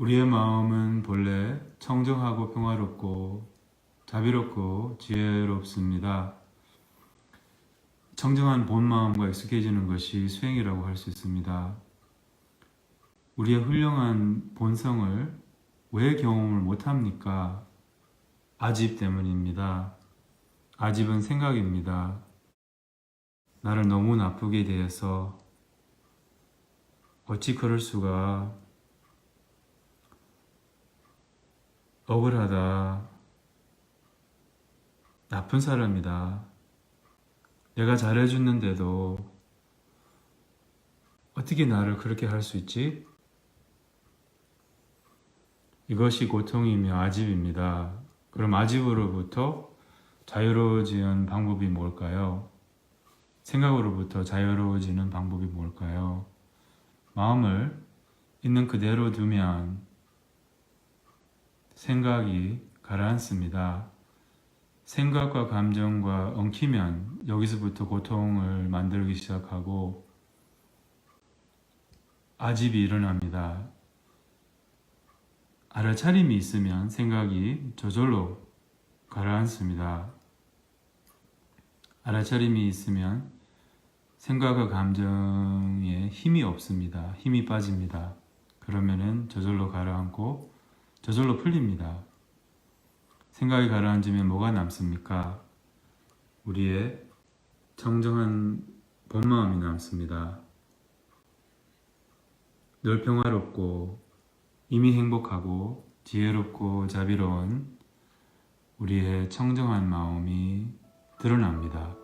우리의 마음은 본래 청정하고 평화롭고 자비롭고 지혜롭습니다. 청정한 본 마음과 익숙해지는 것이 수행이라고 할 수 있습니다. 우리의 훌륭한 본성을 왜 경험을 못합니까? 아집 때문입니다. 아집은 생각입니다. 나를 너무 나쁘게 대해서 어찌 그럴 수가 억울하다. 나쁜 사람이다. 내가 잘해줬는데도 어떻게 나를 그렇게 할 수 있지? 이것이 고통이며 아집입니다. 그럼 아집으로부터 자유로워지는 방법이 뭘까요? 생각으로부터 자유로워지는 방법이 뭘까요? 마음을 있는 그대로 두면 생각이 가라앉습니다. 생각과 감정과 엉키면 여기서부터 고통을 만들기 시작하고 아집이 일어납니다. 알아차림이 있으면 생각이 저절로 가라앉습니다. 알아차림이 있으면 생각과 감정에 힘이 없습니다. 힘이 빠집니다. 그러면은 저절로 가라앉고 저절로 풀립니다. 생각이 가라앉으면 뭐가 남습니까? 우리의 청정한 본마음이 남습니다. 늘 평화롭고 이미 행복하고 지혜롭고 자비로운 우리의 청정한 마음이 드러납니다.